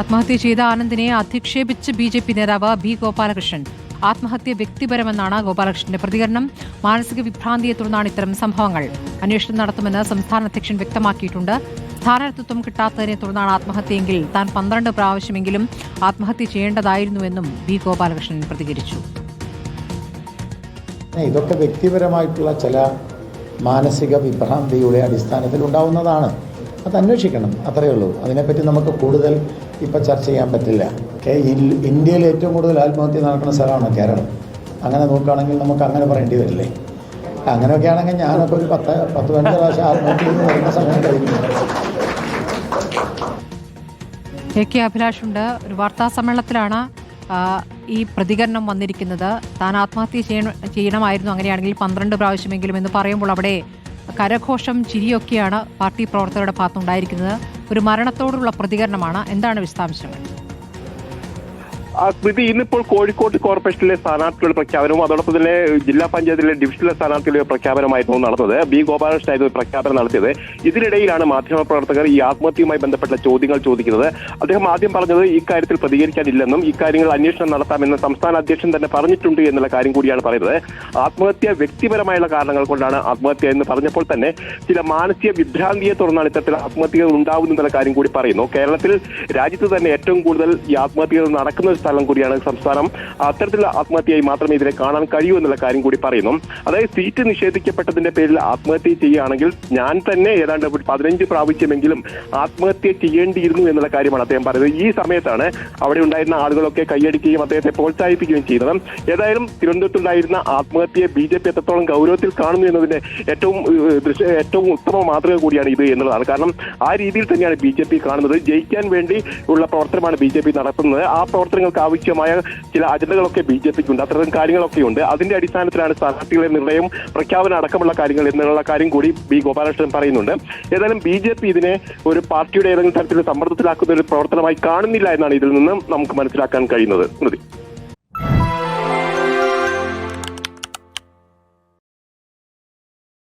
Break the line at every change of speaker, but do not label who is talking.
ആത്മഹത്യ ചെയ്ത ആനന്ദിനെ അധിക്ഷേപിച്ച് ബി ജെ പി നേതാവ് ബി ഗോപാലകൃഷ്ണൻ. ആത്മഹത്യ വ്യക്തിപരമെന്നാണ് ഗോപാലകൃഷ്ണന്റെ പ്രതികരണം. മാനസിക വിഭ്രാന്തിയെ തുടർന്നാണ് ഇത്തരം സംഭവങ്ങൾ. അന്വേഷണം നടത്തുമെന്ന് സംസ്ഥാന അധ്യക്ഷൻ വ്യക്തമാക്കിയിട്ടുണ്ട്. സ്ഥാനാർത്ഥിത്വം കിട്ടാത്തതിനെ തുടർന്നാണ് ആത്മഹത്യയെങ്കിൽ താൻ പന്ത്രണ്ട് പ്രാവശ്യമെങ്കിലും ആത്മഹത്യ ചെയ്യേണ്ടതായിരുന്നുവെന്നും ബി ഗോപാലകൃഷ്ണൻ പ്രതികരിച്ചു.
ഇതൊക്കെ വ്യക്തിപരമായിട്ടുള്ള ചില മാനസിക വിഭ്രാന്തിയുടെ അടിസ്ഥാനത്തിൽ ഉണ്ടാവുന്നതാണ് അത് അന്വേഷിക്കണം. അത്രയേ ഉള്ളൂ. അതിനെപ്പറ്റി നമുക്ക് കൂടുതൽ ഇപ്പം ചർച്ച ചെയ്യാൻ പറ്റില്ല. ഇന്ത്യയിൽ ഏറ്റവും കൂടുതൽ ആത്മഹത്യ നടക്കുന്ന സ്ഥലമാണ് കേരളം. അങ്ങനെ നോക്കുകയാണെങ്കിൽ നമുക്ക് അങ്ങനെ പറയേണ്ടി വരില്ലേ? അങ്ങനെയൊക്കെ ആണെങ്കിൽ ഞാനൊക്കെ ഒരു പത്ത് പത്ത് പതിനഞ്ച് പ്രാവശ്യം ആത്മഹത്യ ചെയ്ത് വരുന്ന സമയം കഴിഞ്ഞു
എ കെ അഭിലാഷുണ്ട്. ഒരു വാർത്താ സമ്മേളനത്തിലാണ് ഈ പ്രതികരണം വന്നിരിക്കുന്നത്. താൻ ആത്മഹത്യ ചെയ്യണം ചെയ്യണമായിരുന്നു അങ്ങനെയാണെങ്കിൽ പന്ത്രണ്ട് പ്രാവശ്യമെങ്കിലും എന്ന് പറയുമ്പോൾ അവിടെ കരഘോഷം ചിരിയൊക്കെയാണ് പാർട്ടി പ്രവർത്തകരുടെ ഭാഗത്തുണ്ടായിരിക്കുന്നത്. ഒരു മരണത്തോടുള്ള പ്രതികരണമാണ്. എന്താണ് വിശദാംശങ്ങൾ?
സ്മൃതി ഇന്നിപ്പോൾ കോഴിക്കോട് കോർപ്പറേഷനിലെ സ്ഥാനാർത്ഥികളുടെ പ്രഖ്യാപനവും അതോടൊപ്പം തന്നെ ജില്ലാ പഞ്ചായത്തിലെ ഡിവിഷനിലെ സ്ഥാനാർത്ഥികളുടെ പ്രഖ്യാപനമായിരുന്നു നടന്നത്. ബി ഗോപാലകൃഷ്ണനായിരുന്നു പ്രഖ്യാപനം നടത്തിയത്. ഇതിനിടയിലാണ് മാധ്യമപ്രവർത്തകർ ഈ ആത്മഹത്യയുമായി ബന്ധപ്പെട്ട ചോദ്യങ്ങൾ ചോദിക്കുന്നത്. അദ്ദേഹം ആദ്യം പറഞ്ഞത് ഇക്കാര്യത്തിൽ പ്രതികരിക്കാനില്ലെന്നും ഇക്കാര്യങ്ങൾ അന്വേഷണം നടത്താമെന്ന് സംസ്ഥാന അധ്യക്ഷൻ തന്നെ പറഞ്ഞിട്ടുണ്ട് എന്നുള്ള കാര്യം കൂടിയാണ് പറയുന്നത്. ആത്മഹത്യ വ്യക്തിപരമായുള്ള കാരണങ്ങൾ കൊണ്ടാണ് ആത്മഹത്യ എന്ന് പറഞ്ഞപ്പോൾ തന്നെ ചില മാനസിക വിഭ്രാന്തിയെ തുടർന്നാണ് ഇത്തരത്തിൽ ആത്മഹത്യകൾ ഉണ്ടാവുന്നതെന്നുള്ള കാര്യം കൂടി പറയുന്നു. കേരളത്തിൽ രാജ്യത്ത് തന്നെ ഏറ്റവും കൂടുതൽ ഈ ആത്മഹത്യകൾ നടക്കുന്ന സ്ഥലം കൂടിയാണ് സംസ്ഥാനം. അത്തരത്തിലുള്ള ആത്മഹത്യയായി മാത്രമേ ഇതിനെ കാണാൻ കഴിയൂ എന്നുള്ള കാര്യം കൂടി പറയുന്നു. അതായത് സീറ്റ് നിഷേധിക്കപ്പെട്ടതിന്റെ പേരിൽ ആത്മഹത്യ ചെയ്യുകയാണെങ്കിൽ ഞാൻ തന്നെ ഏതാണ്ട് പതിനഞ്ച് പ്രാവശ്യമെങ്കിലും ആത്മഹത്യ ചെയ്യേണ്ടിയിരുന്നു എന്നുള്ള കാര്യമാണ് അദ്ദേഹം പറയുന്നത്. ഈ സമയത്താണ് അവിടെ ഉണ്ടായിരുന്ന ആളുകളൊക്കെ കൈയടിക്കുകയും അദ്ദേഹത്തെ പ്രോത്സാഹിപ്പിക്കുകയും ചെയ്തത്. ഏതായാലും തിരുവനന്തപുരത്തുണ്ടായിരുന്ന ആത്മഹത്യയെ ബി ജെ പി എത്രത്തോളം ഗൗരവത്തിൽ കാണുന്നു എന്നതിന്റെ ഏറ്റവും ദൃശ്യ ഏറ്റവും ഉത്തമ മാതൃക കൂടിയാണ് ഇത് എന്നുള്ളതാണ്. കാരണം ആ രീതിയിൽ തന്നെയാണ് ബി ജെ പി കാണുന്നത്. ജയിക്കാൻ വേണ്ടി ഉള്ള പ്രവർത്തനമാണ് ബി ജെ പി നടത്തുന്നത്. ആ പ്രവർത്തനങ്ങൾക്ക് ആവശ്യമായ ചില അജണ്ടകളൊക്കെ ബി ജെ പിക്ക് ഉണ്ട് അത്തരം കാര്യങ്ങളൊക്കെ ഉണ്ട്. അതിന്റെ അടിസ്ഥാനത്തിലാണ് സ്ഥാനാർത്ഥികളെ നിർണയം പ്രഖ്യാപനം അടക്കമുള്ള കാര്യങ്ങൾ എന്നുള്ള കാര്യം കൂടി ബി ഗോപാലകൃഷ്ണൻ പറയുന്നുണ്ട്. ഏതായാലും ബി ജെ പി ഇതിനെ ഒരു പാർട്ടിയുടെ ഏതെങ്കിലും തരത്തിൽ സമ്മർദ്ദത്തിലാക്കുന്ന ഒരു പ്രവർത്തനമായി കാണുന്നില്ല എന്നാണ് ഇതിൽ നിന്ന് നമുക്ക് മനസ്സിലാക്കാൻ കഴിയുന്നത്. സ്മൃതി.